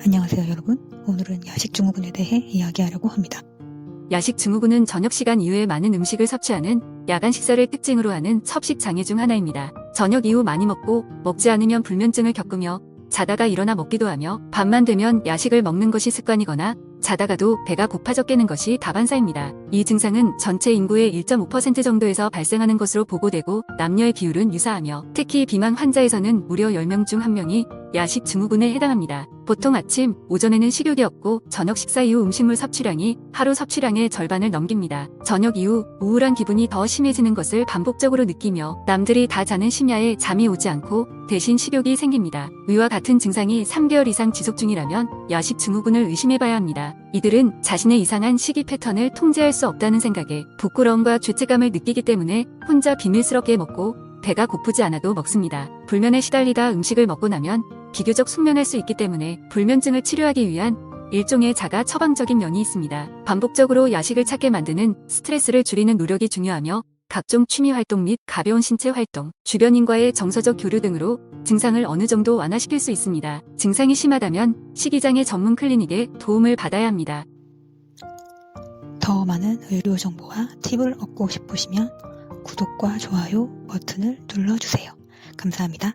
안녕하세요 여러분. 오늘은 야식 증후군에 대해 이야기하려고 합니다. 야식 증후군은 저녁 시간 이후에 많은 음식을 섭취하는 야간 식사를 특징으로 하는 섭식 장애 중 하나입니다. 저녁 이후 많이 먹고 먹지 않으면 불면증을 겪으며 자다가 일어나 먹기도 하며 밤만 되면 야식을 먹는 것이 습관이거나 자다가도 배가 고파져 깨는 것이 다반사입니다. 이 증상은 전체 인구의 1.5% 정도에서 발생하는 것으로 보고되고 남녀의 비율은 유사하며 특히 비만 환자에서는 무려 10명 중 1명이 야식 증후군에 해당합니다. 보통 아침, 오전에는 식욕이 없고 저녁 식사 이후 음식물 섭취량이 하루 섭취량의 절반을 넘깁니다. 저녁 이후 우울한 기분이 더 심해지는 것을 반복적으로 느끼며 남들이 다 자는 심야에 잠이 오지 않고 대신 식욕이 생깁니다. 위와 같은 증상이 3개월 이상 지속 중이라면 야식 증후군을 의심해봐야 합니다. 이들은 자신의 이상한 식이 패턴을 통제할 수 없다는 생각에 부끄러움과 죄책감을 느끼기 때문에 혼자 비밀스럽게 먹고 배가 고프지 않아도 먹습니다. 불면에 시달리다 음식을 먹고 나면 비교적 숙면할 수 있기 때문에 불면증을 치료하기 위한 일종의 자가 처방적인 면이 있습니다. 반복적으로 야식을 찾게 만드는 스트레스를 줄이는 노력이 중요하며 각종 취미 활동 및 가벼운 신체 활동, 주변인과의 정서적 교류 등으로 증상을 어느 정도 완화시킬 수 있습니다. 증상이 심하다면 식이장애 전문 클리닉에 도움을 받아야 합니다. 더 많은 의료 정보와 팁을 얻고 싶으시면 구독과 좋아요 버튼을 눌러주세요. 감사합니다.